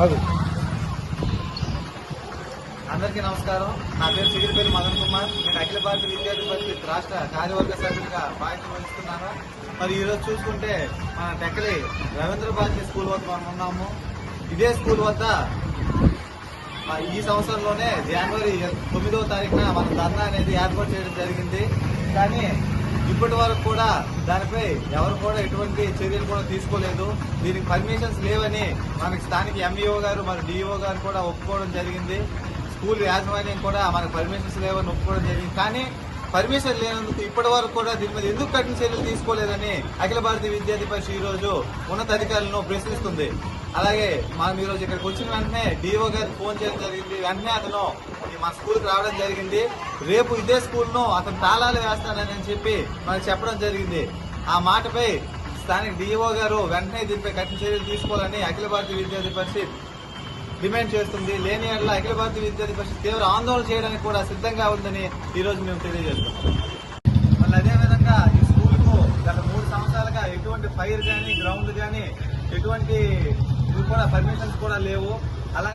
ఆగు. అందరికీ నమస్కారం. నా పేరు సిగిరిపల్లి మదన్ కుమార్. నేను అఖిల భారత విద్యార్థి పరిషత్ రాష్ట్ర కార్యవర్గ సభ్యుడిగా బాధ్యత వహిస్తున్నాను. మరి ఈరోజు చూసుకుంటే మన టెక్కలి రవీంద్ర భారతి స్కూల్ వద్ద మనం ఉన్నాము. ఇదే స్కూల్ వద్ద ఈ సంవత్సరంలోనే జనవరి తొమ్మిదవ తారీఖున మన ధర్నా అనేది ఏర్పాటు చేయడం జరిగింది. కానీ ఇప్పటి వరకు కూడా దానిపై ఎవరు కూడా ఎటువంటి చర్యలు కూడా తీసుకోలేదు. దీనికి పర్మిషన్స్ లేవని మనకి స్థానిక ఎంఈఓ గారు మరి డిఈఓ గారు కూడా ఒప్పుకోవడం జరిగింది. స్కూల్ యాజమాన్యం కూడా మనకు పర్మిషన్స్ లేవని ఒప్పుకోవడం జరిగింది. కానీ పర్మిషన్ లేనందుకు ఇప్పటి వరకు కూడా దీని మీద ఎందుకు కఠిన చర్యలు తీసుకోలేదని అఖిల భారతీయ విద్యార్థి పరిషత్ ఉన్నతాధికారులను ప్రశ్నిస్తుంది. అలాగే మనం ఈ రోజు ఇక్కడికి వచ్చిన వెంటనే డిఓ గారికి ఫోన్ చేయడం జరిగింది. వెంటనే అతను మా స్కూల్కి రావడం జరిగింది. రేపు ఇదే స్కూల్ను అతను తాళాలు వేస్తానని చెప్పి మనకు చెప్పడం జరిగింది. ఆ మాటపై స్థానిక డిఈఓ గారు వెంటనే దీనిపై కఠిన చర్యలు తీసుకోవాలని అఖిల భారతీయ విద్యార్థి పరిషత్ డిమాండ్ చేస్తుంది. లేని ఎడల అఖిల భారతీయ విద్యార్థి పరిషత్ తీవ్ర ఆందోళన చేయడానికి కూడా సిద్ధంగా ఉందని ఈ రోజు మేము తెలియజేస్తాం మళ్ళీ అదేవిధంగా ఈ స్కూల్కు గత మూడు సంవత్సరాలుగా ఎటువంటి ఫైర్ కానీ గ్రౌండ్ కానీ ఎటువంటి కూడా పర్మిషన్స్ కూడా లేవు. అలా